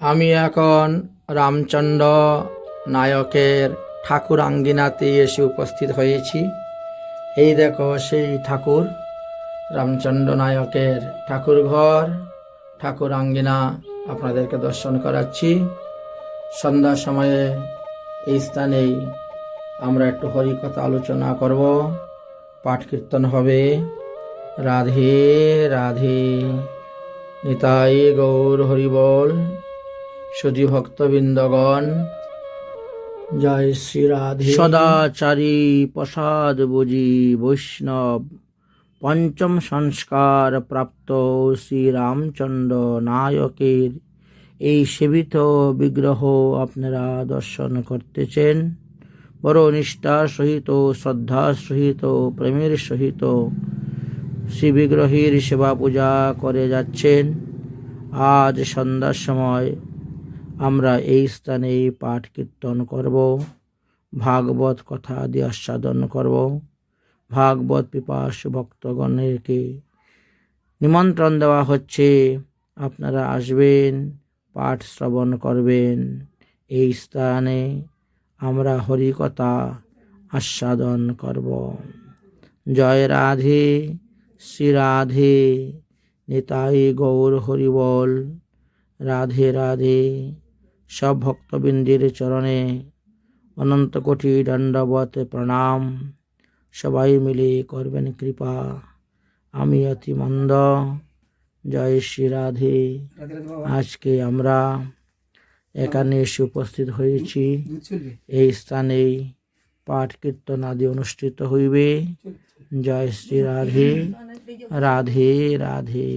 আমি এখন রামচন্দ্র নায়কের ঠাকুর আঙ্গিনাতে এসে উপস্থিত হয়েছি। এই দেখো সেই ঠাকুর, রামচন্দ্র নায়কের ঠাকুর ঘর ঠাকুর আঙ্গিনা আপনাদেরকে দর্শন করাচ্ছি। সন্ধ্যার সময়ে এই স্থানেই আমরা একটু হরিকথা আলোচনা করব, পাঠ কীর্তন হবে। রাধে রাধে। নিতাই গৌর হরিবল সুধী ভক্তবৃন্দগণ জয় শ্রী রাধে। সদাচারী প্রসাদ বুঝি বৈষ্ণব পঞ্চম সংস্কার প্রাপ্ত শ্রী রামচন্দ্র নায়কের এই সেবিত বিগ্রহ আপনারা দর্শন করতেছেন। বড় নিষ্ঠার সহিত শ্রদ্ধার সহিত প্রেমের সহিত শ্রী বিগ্রহের সেবা পূজা করে যাচ্ছেন। আজ সন্ধ্যার সময় আমরা এই স্থানে পাঠ কীর্তন করব, ভাগবত কথা আদি আস্বাদন করব, ভাগবত পিপাস ভক্তগণেরকে নিমন্ত্রণ দেওয়া হচ্ছে। আপনারা আসবেন, পাঠ শ্রবণ করবেন। এই স্থানে আমরা হরিকথা আস্বাদন করব। জয় রাধে, শ্রী রাধে, নিতাই গৌর হরিবল। রাধে রাধে। সব ভক্তবৃন্দের চরণে অনন্ত কোটি দণ্ডবত প্রণাম। সবাই মিলে করবেন কৃপা। আমি অতি মন্দ। জয় শ্রী রাধে। আজকে আমরা এখানে এসে উপস্থিত হয়েছি। এই স্থানেই পাঠ কীর্তন আদি অনুষ্ঠিত হইবে। জয় শ্রী রাধে। রাধে রাধে।